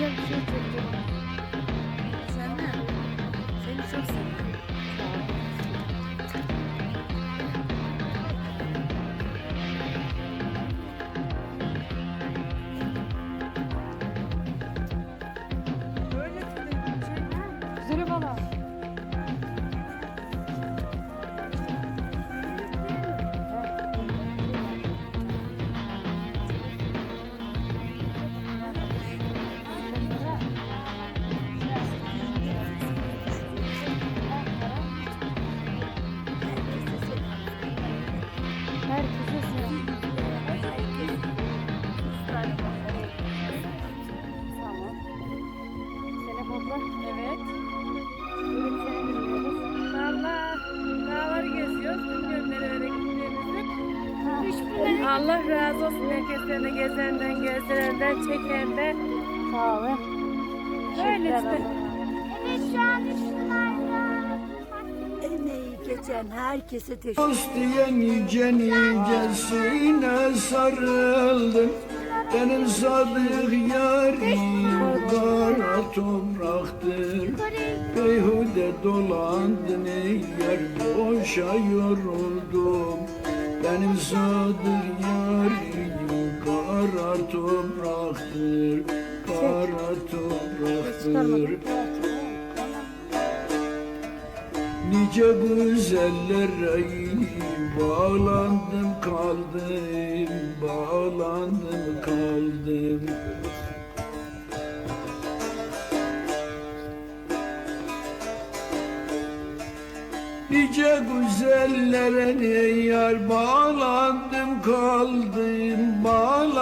이야这 실. Abla. Evet. Dağları geziyoruz. Bilmiyorum nerelere gittiğimizi. Ha, Allah razı olsun herkesten gezenden, gezdirenden, çekenden. Sağ ol. Öyle işte. Evet şu an Emeği geçen herkese teşekkür Dost diye nice nicesine sarıldım Benim sadık kara topraktır Beyhude dolandın yer boşa yoruldum. Benim sadık yarim kara topraktır Kara topraktır Nice güzellere bağlandım kaldım, bağlandım kaldım. Nice güzellere ne yar bağlandım kaldım, bağlandım.